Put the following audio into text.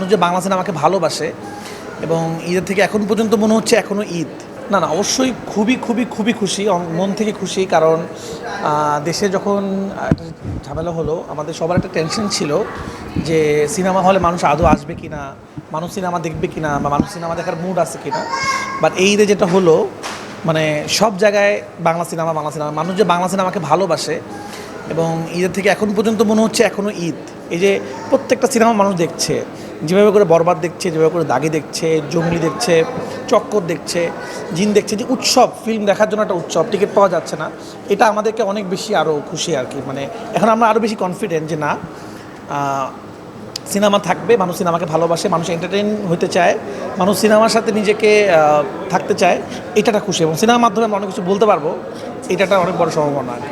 মানুষ যে বাংলা সিনেমাকে ভালোবাসে এবং ঈদের থেকে এখন পর্যন্ত মনে হচ্ছে এখনও ঈদ। না না, অবশ্যই খুবই খুবই খুবই খুশি মন থেকে খুশি, কারণ দেশে যখন ঝামেলা হলো, আমাদের সবার একটা টেনশন ছিল যে সিনেমা হলে মানুষ আদৌ আসবে কি না মানুষ সিনেমা দেখবে কি না বা মানুষ সিনেমা দেখার মুড আছে কি না বাট এই ঈদে যেটা হলো মানে সব জায়গায় বাংলা সিনেমা বাংলা সিনেমা, মানুষ যে বাংলা সিনেমাকে ভালোবাসে এবং ঈদের থেকে এখন পর্যন্ত মনে হচ্ছে এখনও ঈদ। এই যে প্রত্যেকটা সিনেমা মানুষ দেখছে যেভাবে করে বরবাদ দেখছে যেভাবে করে দাগি দেখছে জঙ্গলি দেখছে চক্কর দেখছে জিন দেখছে যে উৎসব ফিল্ম দেখার জন্য একটা উৎসব টিকিট পাওয়া যাচ্ছে না এটা আমাদেরকে অনেক বেশি আরও খুশি আর কি মানে এখন আমরা আরও বেশি কনফিডেন্ট যে না সিনেমা থাকবে মানুষ সিনেমাকে ভালোবাসে মানুষ এন্টারটেইন হতে চায় মানুষ সিনেমার সাথে নিজেকে থাকতে চায় এটাটা খুশি এবং সিনেমার মাধ্যমে আমরা অনেক কিছু বলতে পারব এটাটা অনেক বড় সম্ভাবনা আর